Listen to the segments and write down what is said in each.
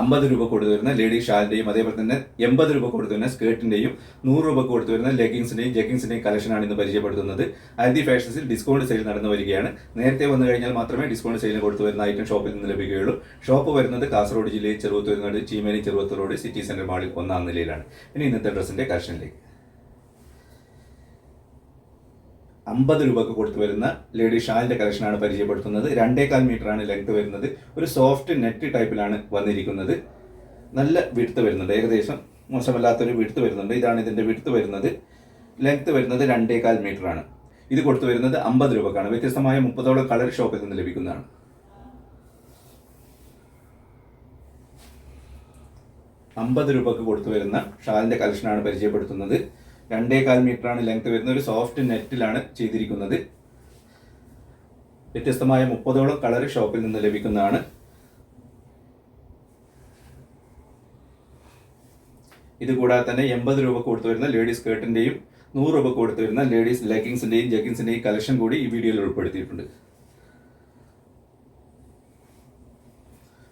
അമ്പത് രൂപ കൊടുത്തു വരുന്ന ലേഡി ഷാലിന്റെയും അതേപോലെ തന്നെ എൺപത് രൂപ കൊടുത്തു വരുന്ന സ്കേർട്ടിന്റെയും നൂറ് രൂപ കൊടുത്തു വരുന്ന ലെഗിങ്സിന്റെയും ജഗിങ്സിന്റെയും കളക്ഷനാണ് ഇന്ന് പരിചയപ്പെടുത്തുന്നത്. അതി ഫാഷൻസിൽ ഡിസ്കൗണ്ട് സെയിൽ നടന്നു വരികയാണ്. നേരത്തെ വന്നു കഴിഞ്ഞാൽ മാത്രമേ ഡിസ്കൗണ്ട് സെയിലിന് കൊടുത്തു വരുന്ന ഐറ്റം ഷോപ്പിൽ നിന്ന് ലഭിക്കുകയുള്ളൂ. ഷോപ്പ് വരുന്നത് കാസർഗോഡ് ജില്ലയിൽ ചെറുവത്തൂരിനോട് Cheemeni Cheruvathur road city centre മാളിൽ ഒന്നാം നിലയിലാണ്. ഇനി ഇന്നത്തെ ഡ്രസ്സിന്റെ കളക്ഷനിലേക്ക് അമ്പത് രൂപക്ക് കൊടുത്തു വരുന്ന ലേഡി ഷാലിന്റെ കളക്ഷനാണ് പരിചയപ്പെടുത്തുന്നത്. രണ്ടേകാൽ ആണ് ലെങ്ത് വരുന്നത്. ഒരു സോഫ്റ്റ് നെറ്റ് ടൈപ്പിലാണ് വന്നിരിക്കുന്നത്. നല്ല വിടുത്ത് വരുന്നുണ്ട്. ഏകദേശം മോശമല്ലാത്തൊരു വിടുത്ത് വരുന്നുണ്ട്. ഇതാണ് ഇതിന്റെ വിടുത്ത് വരുന്നത്. ലെങ്ത് വരുന്നത് രണ്ടേകാൽ ആണ് ഇത് കൊടുത്തു വരുന്നത് അമ്പത് രൂപക്കാണ്. വ്യത്യസ്തമായ മുപ്പതോളം കളർ ഷോപ്പിൽ നിന്ന് ലഭിക്കുന്നതാണ്. അമ്പത് രൂപക്ക് കൊടുത്തു വരുന്ന ഷാലിന്റെ കളക്ഷനാണ് പരിചയപ്പെടുത്തുന്നത്. രണ്ടേകാൽ മീറ്റർ ആണ് ലെങ്ത് വരുന്ന ഒരു സോഫ്റ്റ് നെറ്റിലാണ് ചെയ്തിരിക്കുന്നത്. വ്യത്യസ്തമായ മുപ്പതോളം കളർ ഷോപ്പിൽ നിന്ന് ലഭിക്കുന്നതാണ്. ഇതുകൂടാതെ തന്നെ എൺപത് രൂപ കൊടുത്തു വരുന്ന ലേഡീസ് സ്കേർട്ടിന്റെയും നൂറ് രൂപ കൊടുത്തു വരുന്ന ലേഡീസ് ലെഗിങ്സിന്റെയും ജഗിങ്സിന്റെയും കളക്ഷൻ കൂടി ഈ വീഡിയോയിൽ ഉൾപ്പെടുത്തിയിട്ടുണ്ട്.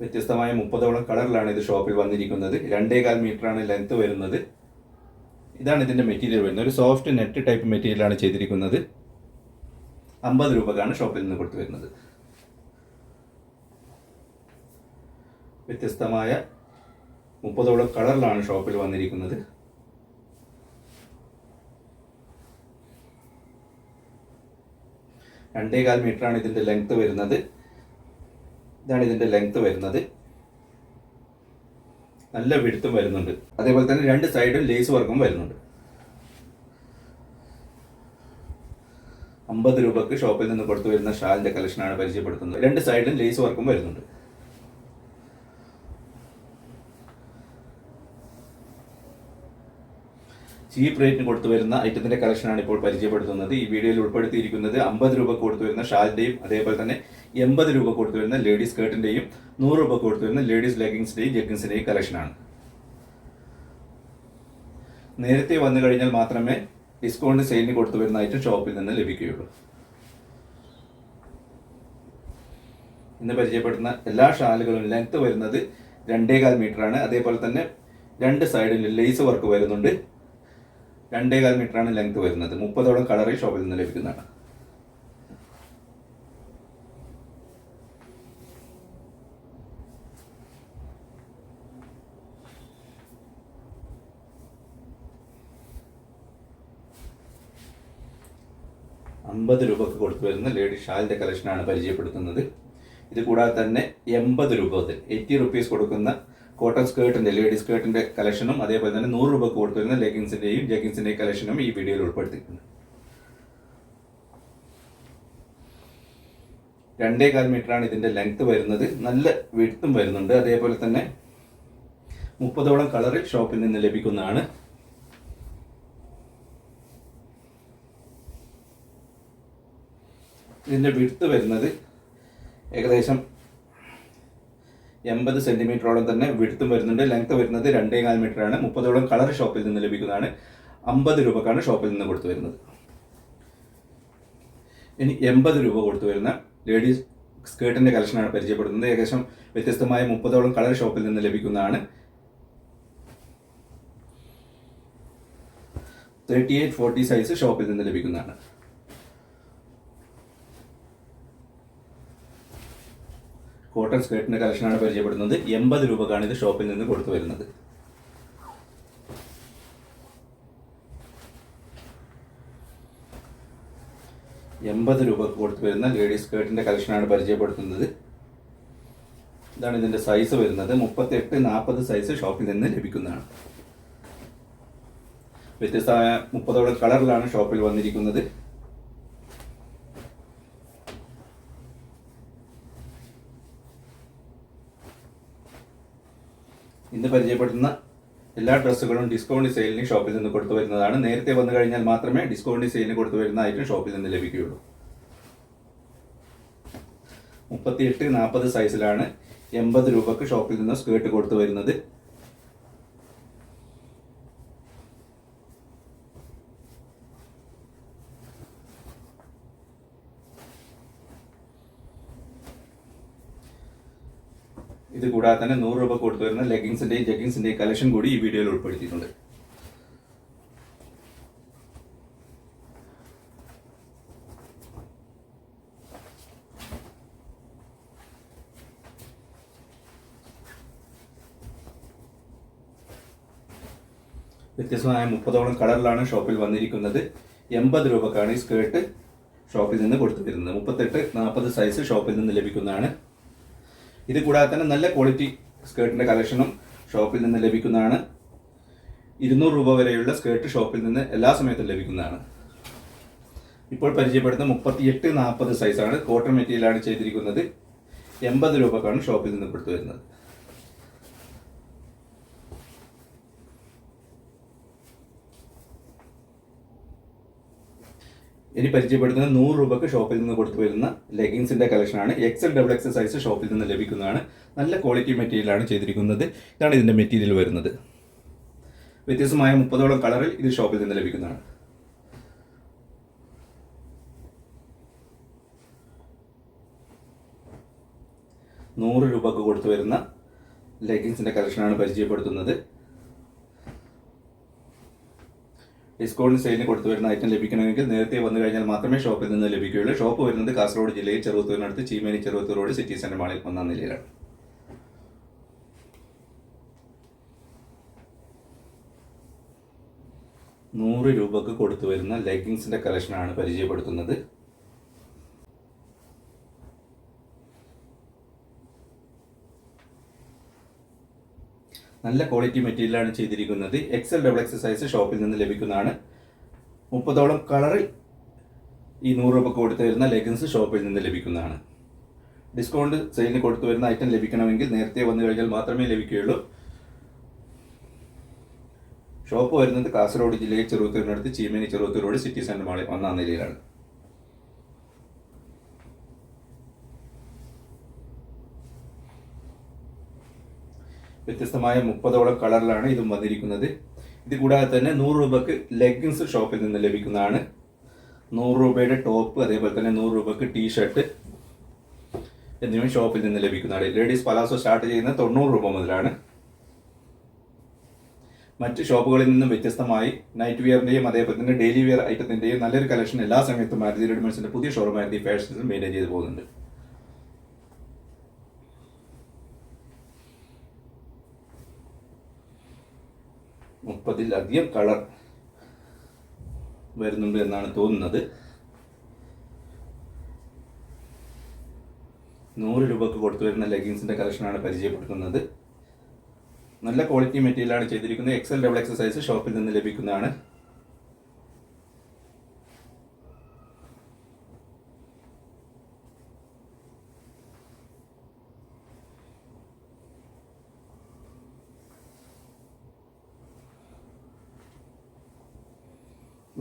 വ്യത്യസ്തമായ മുപ്പതോളം കളറിലാണ് ഇത് ഷോപ്പിൽ വന്നിരിക്കുന്നത്. രണ്ടേകാൽ മീറ്റർ ആണ് ലെങ്ത് വരുന്നത്. ഇതാണ് ഇതിന്റെ മെറ്റീരിയൽ വരുന്നത്. ഒരു സോഫ്റ്റ് നെറ്റ് ടൈപ്പ് മെറ്റീരിയലാണ് ചെയ്തിരിക്കുന്നത്. അമ്പത് രൂപക്കാണ് ഷോപ്പിൽ നിന്ന് കൊടുത്തു വരുന്നത്. വ്യത്യസ്തമായ മുപ്പതോളം കളറിലാണ് ഷോപ്പിൽ വന്നിരിക്കുന്നത്. രണ്ടേകാൽ മീറ്ററാണ് ഇതിന്റെ ഇതിന്റെ ലെങ്ത് വരുന്നത്. ഇതാണ് ഇതിന്റെ ലെങ്ത് വരുന്നത്. നല്ല വിടുത്തും വരുന്നുണ്ട്. അതേപോലെ തന്നെ രണ്ട് സൈഡും ലേസ് വർക്കും വരുന്നുണ്ട്. അമ്പത് രൂപക്ക് ഷോപ്പിൽ നിന്ന് കൊടുത്തു വരുന്ന ഷാലിന്റെ കളക്ഷനാണ് പരിചയപ്പെടുത്തുന്നത്. രണ്ട് സൈഡിലും ലേസ് വർക്കും വരുന്നുണ്ട്. ചീപ്പ് റേറ്റിന് കൊടുത്തു വരുന്ന ഐറ്റത്തിന്റെ കളക്ഷനാണ് ഇപ്പോൾ പരിചയപ്പെടുത്തുന്നത്. ഈ വീഡിയോയിൽ ഉൾപ്പെടുത്തിയിരിക്കുന്നത് അമ്പത് രൂപ കൊടുത്തു വരുന്ന ഷാലിന്റെയും അതേപോലെ തന്നെ എൺപത് രൂപ കൊടുത്തു വരുന്ന ലേഡീസ് സ്കേർട്ടിന്റെയും നൂറ് രൂപ കൊടുത്തു വരുന്ന ലേഡീസ് ലെഗിങ്സിന്റെയും ജഗ്ഗിൻസിന്റെയും കളക്ഷനാണ്. നേരത്തെ വന്നു കഴിഞ്ഞാൽ മാത്രമേ ഡിസ്കൗണ്ട് സെയിലിന് കൊടുത്തു വരുന്ന ഐറ്റം ഷോപ്പിൽ നിന്ന് ലഭിക്കുകയുള്ളൂ. ഇന്ന് പരിചയപ്പെടുന്ന എല്ലാ ഷാലുകളും ലെങ്ത് വരുന്നത് രണ്ടേകാൽ മീറ്റർ ആണ് അതേപോലെ തന്നെ രണ്ട് സൈഡിൽ ലേസ് വർക്ക് വരുന്നുണ്ട്. രണ്ടേകാൽ മീറ്റർ ആണ് ലെങ്ത് വരുന്നത്. മുപ്പതോളം കളർ ഈ ഷോപ്പിൽ നിന്ന് ലഭിക്കുന്നതാണ്. അമ്പത് രൂപക്ക് കൊടുത്തു വരുന്ന ലേഡി ഷാലിന്റെ കളക്ഷനാണ് പരിചയപ്പെടുത്തുന്നത്. ഇത് കൂടാതെ തന്നെ എൺപത് രൂപ മുതൽ എയ്റ്റി റുപ്പീസ് കൊടുക്കുന്ന കോട്ടൺ സ്കേർട്ടിന്റെ ലേഡി സ്കേർട്ടിന്റെ കളക്ഷനും അതേപോലെ തന്നെ നൂറ് രൂപ കൊടുത്തു വരുന്ന ലെഗിങ്സിന്റെയും ജഗിങ്സിന്റെയും കളക്ഷനും ഈ വീഡിയോയിൽ ഉൾപ്പെടുത്തിയിട്ടുണ്ട്. രണ്ടേകാൽ ആണ് ഇതിന്റെ ലെങ്ത് വരുന്നത്. നല്ല വിഴുത്തും വരുന്നുണ്ട്. അതേപോലെ തന്നെ മുപ്പതോളം കളർ ഷോപ്പിൽ നിന്ന് ലഭിക്കുന്നതാണ്. ഇതിന്റെ വിടുത്ത് വരുന്നത് ഏകദേശം എൺപത് സെന്റിമീറ്ററോളം തന്നെ വിടുത്തും വരുന്നുണ്ട്. ലെങ്ത് വരുന്നത് രണ്ടേകാൽ മീറ്റർ ആണ് മുപ്പതോളം കളർ ഷോപ്പിൽ നിന്ന് ലഭിക്കുന്നതാണ്. അമ്പത് രൂപക്കാണ് ഷോപ്പിൽ നിന്ന് കൊടുത്തു വരുന്നത്. ഇനി എൺപത് രൂപ കൊടുത്തു വരുന്ന ലേഡീസ് സ്കേർട്ടിന്റെ കളക്ഷനാണ് പരിചയപ്പെടുന്നത്. ഏകദേശം വ്യത്യസ്തമായ മുപ്പതോളം കളർ ഷോപ്പിൽ നിന്ന് ലഭിക്കുന്നതാണ്. തേർട്ടി എയ്റ്റ് ഫോർട്ടി സൈസ് ഷോപ്പിൽ നിന്ന് ലഭിക്കുന്നതാണ്. കോട്ടൺ സ്കേർട്ടിന്റെ കളക്ഷനാണ് പരിചയപ്പെടുന്നത്. എൺപത് രൂപക്കാണ് ഇത് ഷോപ്പിൽ നിന്ന് കൊടുത്തു വരുന്നത്. എൺപത് രൂപ കൊടുത്തു വരുന്ന ലേഡീസ് സ്കേർട്ടിന്റെ കളക്ഷനാണ് പരിചയപ്പെടുത്തുന്നത്. ഇതാണ് ഇതിന്റെ സൈസ് വരുന്നത്. മുപ്പത്തി എട്ട് നാൽപ്പത് സൈസ് ഷോപ്പിൽ നിന്ന് ലഭിക്കുന്നതാണ്. വ്യത്യസ്തമായ മുപ്പതോളം കളറിലാണ് ഷോപ്പിൽ വന്നിരിക്കുന്നത്. ഇന്ന് പരിചയപ്പെടുത്തുന്ന എല്ലാ ഡ്രസ്സുകളും ഡിസ്കൗണ്ട് സെയിലിന് ഷോപ്പിൽ നിന്ന് കൊടുത്തു വരുന്നതാണ്. നേരത്തെ വന്നു കഴിഞ്ഞാൽ മാത്രമേ ഡിസ്കൗണ്ട് സെയിലിന് കൊടുത്തു വരുന്ന ഐറ്റം ഷോപ്പിൽ നിന്ന് ലഭിക്കുകയുള്ളൂ. മുപ്പത്തിയെട്ട് നാൽപ്പത് സൈസിലാണ് എൺപത് രൂപക്ക് ഷോപ്പിൽ നിന്ന് സ്കേർട്ട് കൊടുത്തു വരുന്നത്. ഇത് കൂടാതെ തന്നെ നൂറ് രൂപ കൊടുത്തു വരുന്ന ലെഗിങ്സിന്റെയും ജഗ്ഗിങ്സിന്റെയും കളക്ഷൻ കൂടി ഈ വീഡിയോയിൽ ഉൾപ്പെടുത്തിയിട്ടുണ്ട്. വ്യത്യസ്തമായ മുപ്പതോളം കളറിലാണ് ഷോപ്പിൽ വന്നിരിക്കുന്നത്. എൺപത് രൂപക്കാണ് ഈ സ്കേർട്ട് ഷോപ്പിൽ നിന്ന് കൊടുത്തു വരുന്നത്. മുപ്പത്തെട്ട് നാൽപ്പത് സൈസ് ഷോപ്പിൽ നിന്ന് ലഭിക്കുന്നതാണ്. ഇത് കൂടാതെ തന്നെ നല്ല ക്വാളിറ്റി സ്കേർട്ടിന്റെ കളക്ഷനും ഷോപ്പിൽ നിന്ന് ലഭിക്കുന്നതാണ്. ഇരുന്നൂറ് രൂപ വരെയുള്ള സ്കേർട്ട് ഷോപ്പിൽ നിന്ന് എല്ലാ സമയത്തും ലഭിക്കുന്നതാണ്. ഇപ്പോൾ പരിചയപ്പെടുന്ന മുപ്പത്തിയെട്ട് നാൽപ്പത് സൈസാണ് കോട്ടൺ മെറ്റീരിയലാണ് ചെയ്തിരിക്കുന്നത്. എൺപത് രൂപക്കാണ് ഷോപ്പിൽ നിന്ന് കൊടുത്തു വരുന്നത്. ഇനി പരിചയപ്പെടുത്തുന്ന നൂറ് രൂപക്ക് ഷോപ്പിൽ നിന്ന് കൊടുത്തു വരുന്ന ലെഗിങ്സിന്റെ കളക്ഷനാണ്. എക്സൽ ഡബിൾ എക്സൽ സൈസ് ഷോപ്പിൽ നിന്ന് ലഭിക്കുന്നതാണ്. നല്ല ക്വാളിറ്റി മെറ്റീരിയലാണ് ചെയ്തിരിക്കുന്നത്. ഇതാണ് ഇതിന്റെ മെറ്റീരിയൽ വരുന്നത്. വ്യത്യസ്തമായ മുപ്പതോളം കളറിൽ ഇത് ഷോപ്പിൽ നിന്ന് ലഭിക്കുന്നതാണ്. നൂറ് രൂപക്ക് കൊടുത്തു വരുന്ന ലെഗിങ്സിന്റെ കളക്ഷനാണ് പരിചയപ്പെടുത്തുന്നത്. ഡിസ്കൗണ്ട് സെയിലിന് കൊടുത്തു വരുന്ന ഐറ്റം ലഭിക്കണമെങ്കിൽ നേരത്തെ വന്നു കഴിഞ്ഞാൽ മാത്രമേ ഷോപ്പിൽ നിന്ന് ലഭിക്കുകയുള്ളൂ. ഷോപ്പ് വരുന്നത് കാസർഗോഡ് ജില്ലയിൽ ചെറുത്തൂരിനടുത്ത് Cheemeni Cheruthur road city centre മാളിൽ ഒന്നാം നിലയിലാണ്. നൂറ് രൂപക്ക് കൊടുത്തു വരുന്ന ലെഗിങ്സിന്റെ കളക്ഷനാണ് പരിചയപ്പെടുത്തുന്നത്. നല്ല ക്വാളിറ്റി മെറ്റീരിയലാണ് ചെയ്തിരിക്കുന്നത്. എക്സൽ ഡബിൾ എക്സ് സൈസ് ഷോപ്പിൽ നിന്ന് ലഭിക്കുന്നതാണ്. മുപ്പതോളം കളറിൽ ഈ നൂറ് രൂപ കൊടുത്തു വരുന്ന ലെഗിൻസ് ഷോപ്പിൽ നിന്ന് ലഭിക്കുന്നതാണ്. ഡിസ്കൗണ്ട് സെയിലിന് കൊടുത്തു വരുന്ന ഐറ്റം ലഭിക്കണമെങ്കിൽ നേരത്തെ വന്നു കഴിഞ്ഞാൽ മാത്രമേ ലഭിക്കുകയുള്ളൂ. ഷോപ്പ് വരുന്നത് കാസർഗോഡ് ജില്ലയിൽ ചെറുത്തൂരിനടുത്ത് Cheemeni Cheruthur road city centre മാളിൽ ഒന്നാം നിലയിലാണ്. വ്യത്യസ്തമായ മുപ്പതോളം കളറിലാണ് ഇതും വന്നിരിക്കുന്നത്. ഇത് കൂടാതെ തന്നെ നൂറ് രൂപക്ക് ലെഗിങ്സ് ഷോപ്പിൽ നിന്ന് ലഭിക്കുന്നതാണ്. നൂറ് രൂപയുടെ ടോപ്പ് അതേപോലെ തന്നെ നൂറ് രൂപക്ക് ടീ ഷർട്ട് എന്നിവയും ഷോപ്പിൽ നിന്ന് ലഭിക്കുന്നതാണ്. ലേഡീസ് പലാസോ സ്റ്റാർട്ട് ചെയ്യുന്ന തൊണ്ണൂറ് രൂപ മുതലാണ്. മറ്റ് ഷോപ്പുകളിൽ നിന്നും വ്യത്യസ്തമായി നൈറ്റ് വെയറിന്റെയും അതേപോലെ തന്നെ ഡെയിലി വെയർ ഐറ്റത്തിന്റെയും നല്ലൊരു കളക്ഷൻ എല്ലാ സമയത്തും മാരുതി റെഡിമെൻസിന്റെ പുതിയ ഷോറൂം മാരുതി ഫാഷൻസിൽ മെയിന്റെയിൻ ചെയ്ത് പോകുന്നുണ്ട്. മുപ്പതിലധികം കളർ വരുന്നുണ്ട് എന്നാണ് തോന്നുന്നത്. നൂറ് രൂപക്ക് കൊടുത്തു വരുന്ന ലെഗിങ്സിന്റെ കളക്ഷനാണ് പരിചയപ്പെടുത്തുന്നത്. നല്ല ക്വാളിറ്റി മെറ്റീരിയലാണ് ചെയ്തിരിക്കുന്നത്. എക്സൽ ഡബിൾ എക്സസൈസ് ഷോപ്പിൽ നിന്ന് ലഭിക്കുന്നതാണ്.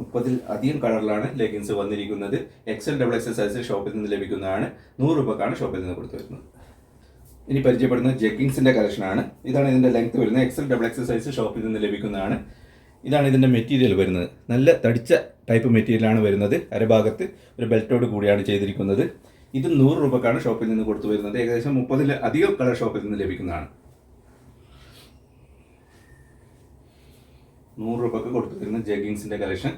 മുപ്പതിൽ അധികം കളറിലാണ് ലെഗിൻസ് വന്നിരിക്കുന്നത്. എക്സൽ ഡബിൾ എക്സൽ സൈസ് ഷോപ്പിൽ നിന്ന് ലഭിക്കുന്നതാണ്. നൂറ് രൂപക്കാണ് ഷോപ്പിൽ നിന്ന് കൊടുത്തു വരുന്നത്. ഇനി പരിചയപ്പെടുന്ന ജഗ്ഗിങ്സിന്റെ കളക്ഷനാണ് ഇതാണ് ഇതിന്റെ ലെങ്ത് വരുന്നത്. എക്സൽ ഡബിൾ എക്സൽ സൈസ് ഷോപ്പിൽ നിന്ന് ലഭിക്കുന്നതാണ്. ഇതാണ് ഇതിന്റെ മെറ്റീരിയൽ വരുന്നത്. നല്ല തടിച്ച ടൈപ്പ് മെറ്റീരിയലാണ് വരുന്നത്. അരഭാഗത്ത് ഒരു ബെൽറ്റോട് കൂടിയാണ് ചെയ്തിരിക്കുന്നത്. ഇത് നൂറ് രൂപക്കാണ് ഷോപ്പിൽ നിന്ന് കൊടുത്തു വരുന്നത്. ഏകദേശം മുപ്പതിൽ അധികം കളർ ഷോപ്പിൽ നിന്ന് ലഭിക്കുന്നതാണ്. നൂറ് രൂപക്ക് കൊടുത്തു വരുന്ന ജഗ്ഗിങ്സിന്റെ കളക്ഷൻ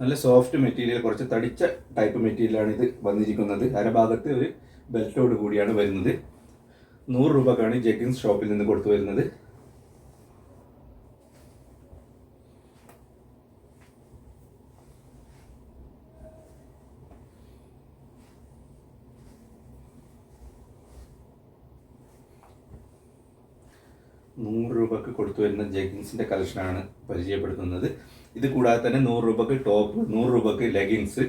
നല്ല സോഫ്റ്റ് മെറ്റീരിയൽ കുറച്ച് തടിച്ച ടൈപ്പ് മെറ്റീരിയലാണ് ഇത് വന്നിരിക്കുന്നത്. അരഭാഗത്ത് ഒരു ബെൽറ്റോട് കൂടിയാണ് വരുന്നത്. നൂറ് രൂപക്കാണ് ഈ ജഗ്ഗിങ്സ് ഷോപ്പിൽ നിന്ന് കൊടുത്തു വരുന്നത് നൂറ് കൊടുത്തു വരുന്ന ജഗ്ഗിങ്സിന്റെ കളക്ഷനാണ് പരിചയപ്പെടുത്തുന്നത്. ഇത് കൂടാതെ തന്നെ നൂറ് രൂപക്ക് ടോപ്പ് നൂറ് രൂപക്ക് ലെഗിങ്സ്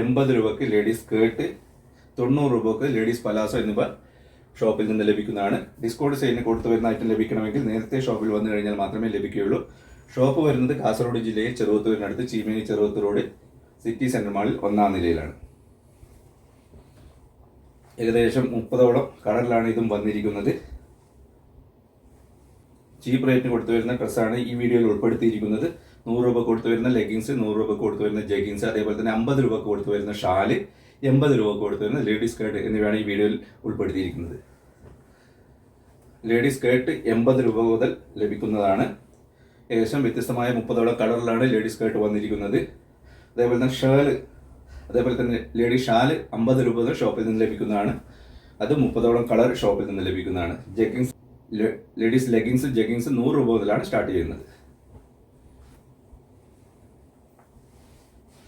എൺപത് രൂപക്ക് ലേഡീസ് സ്കേർട്ട് തൊണ്ണൂറ് രൂപക്ക് ലേഡീസ് പലാസോ എന്നിവ ഷോപ്പിൽ നിന്ന് ലഭിക്കുന്നതാണ്. ഡിസ്കൗണ്ട് സെയിലിന് കൊടുത്തു വരുന്ന ഐറ്റം ലഭിക്കണമെങ്കിൽ നേരത്തെ ഷോപ്പിൽ വന്നു കഴിഞ്ഞാൽ മാത്രമേ ലഭിക്കുകയുള്ളൂ. ഷോപ്പ് വരുന്നത് കാസർഗോഡ് ജില്ലയിൽ ചെറുവത്തൂരിനടുത്ത് Cheemeni Cheruvathur road city centre മാളിൽ ഒന്നാം നിലയിലാണ്. ഏകദേശം മുപ്പതോളം കളറിലാണ് ഇതും വന്നിരിക്കുന്നത്. ചീപ്പ് റേറ്റിന് കൊടുത്തു വരുന്ന ഡ്രസ്സാണ് ഈ വീഡിയോയിൽ ഉൾപ്പെടുത്തിയിരിക്കുന്നത്. നൂറ് രൂപ കൊടുത്തു വരുന്ന ലെഗിങ്സ് നൂറ് രൂപ കൊടുത്തു വരുന്ന ജെഗിങ്സ് അതേപോലെ തന്നെ അമ്പത് രൂപ കൊടുത്തു വരുന്ന ഷാൽ എൺപത് രൂപ കൊടുത്തു വരുന്ന ലേഡീസ് സ്കേർട്ട് എന്നിവയാണ് ഈ വീഡിയോയിൽ ഉൾപ്പെടുത്തിയിരിക്കുന്നത്. ലേഡീസ് സ്കേർട്ട് എൺപത് രൂപ മുതൽ ലഭിക്കുന്നതാണ്. ഏകദേശം വ്യത്യസ്തമായ മുപ്പതോളം കളറിലാണ് ലേഡീസ് സ്കേർട്ട് വന്നിരിക്കുന്നത്. അതേപോലെ തന്നെ ഷേൾ അതേപോലെ തന്നെ ലേഡി ഷാൽ അമ്പത് രൂപ മുതൽ ഷോപ്പിൽ നിന്ന് ലഭിക്കുന്നതാണ്. അത് മുപ്പതോളം കളർ ഷോപ്പിൽ നിന്ന് ലഭിക്കുന്നതാണ്. ജഗ്ഗിങ്സ് ലേഡീസ് ലെഗിങ്സ് ജെഗിങ്സ് നൂറ് രൂപ മുതലാണ് സ്റ്റാർട്ട് ചെയ്യുന്നത്.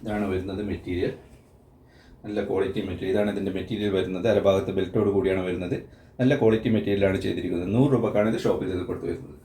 ഇതാണ് വരുന്നത് മെറ്റീരിയൽ. നല്ല ക്വാളിറ്റി മെറ്റീരിയൽ. ഇതാണ് ഇതിന്റെ മെറ്റീരിയൽ വരുന്നത്. അരഭാഗത്ത് ബെൽറ്റോട് കൂടിയാണ് വരുന്നത്. നല്ല ക്വാളിറ്റി മെറ്റീരിയലാണ് ചെയ്തിരിക്കുന്നത്. നൂറ് രൂപക്കാണ് ഇത് ഷോപ്പിൽ നിന്ന് കൊടുത്തു വരുന്നത്.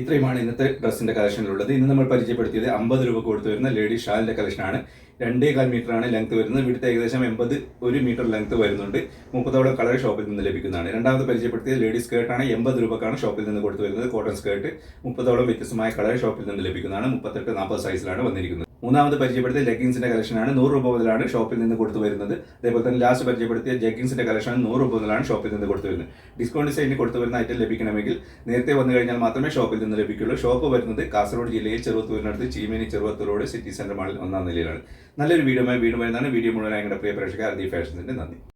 ഇത്രയുമാണ് ഇന്നത്തെ ഡ്രസ്സിന്റെ കളക്ഷനിലുള്ളത്. ഇന്ന് നമ്മൾ പരിചയപ്പെടുത്തിയത് അമ്പത് രൂപ കൊടുത്തു വരുന്ന ലേഡി ഷാലിന്റെ കളക്ഷനാണ്. രണ്ടേ കാൽ ആണ് ലെങ്ത് വരുന്നത്. ഇവിടുത്തെ ഏകദേശം എൺപത് ഒരു മീറ്റർ ലെങ്ത് വരുന്നുണ്ട്. മുപ്പതോളം കളർ ഷോപ്പിൽ നിന്ന് ലഭിക്കുന്നതാണ്. രണ്ടാമത് പരിചയപ്പെടുത്തിയത് ലേഡി സ്കേർട്ടാണ് എൺപത് രൂപക്കാണ് ഷോപ്പിൽ നിന്ന് കൊടുത്തു വരുന്നത് കോട്ടൺ സ്കേർട്ട് മുപ്പതോളം വ്യത്യസ്തമായ കളർ ഷോപ്പിൽ നിന്ന് ലഭിക്കുന്നതാണ്. മുപ്പത്തെട്ട് നാൽപ്പത് സൈസിലാണ് വന്നിരിക്കുന്നത്. മൂന്നാമത് പരിചയപ്പെടുത്തിയ ലെഗിൻസിന്റെ കളക്ഷനാണ് നൂറ് രൂപ മുതലാണ് ഷോപ്പിൽ നിന്ന് കൊടുത്തു വരുന്നത്. അതേപോലെ തന്നെ ലാസ്റ്റ് പരിചയപ്പെടുത്തിയ ജഗ്ഗിൻസിന്റെ കളക്ഷൻ നൂറ് രൂപ മുതലാണ് ഷോപ്പിൽ നിന്ന് കൊടുത്തു വരുന്നത്. ഡിസ്കൗണ്ട് ഡിസൈനിന് കൊടുത്തു വരുന്ന ഐറ്റം ലഭിക്കണമെങ്കിൽ നേരത്തെ വന്നു കഴിഞ്ഞാൽ മാത്രമേ ഷോപ്പിൽ നിന്ന് ലഭിക്കുള്ളൂ. ഷോപ്പ് വരുന്നത് കാസർഗോഡ് ജില്ലയിൽ ചെറുത്തൂരിനടുത്ത് Cheemeni Cheruvathur road city centre മാളിൽ ഒന്നാം നിലയിലാണ്. നല്ലൊരു വീഡിയോ വീണ്ടും വരുന്നതാണ്. വീഡിയോ മുഴുവൻ ഞങ്ങളുടെ പ്രിയ പ്രേക്ഷകർ അതി ഫാഷൻസിന്റെ നന്ദി.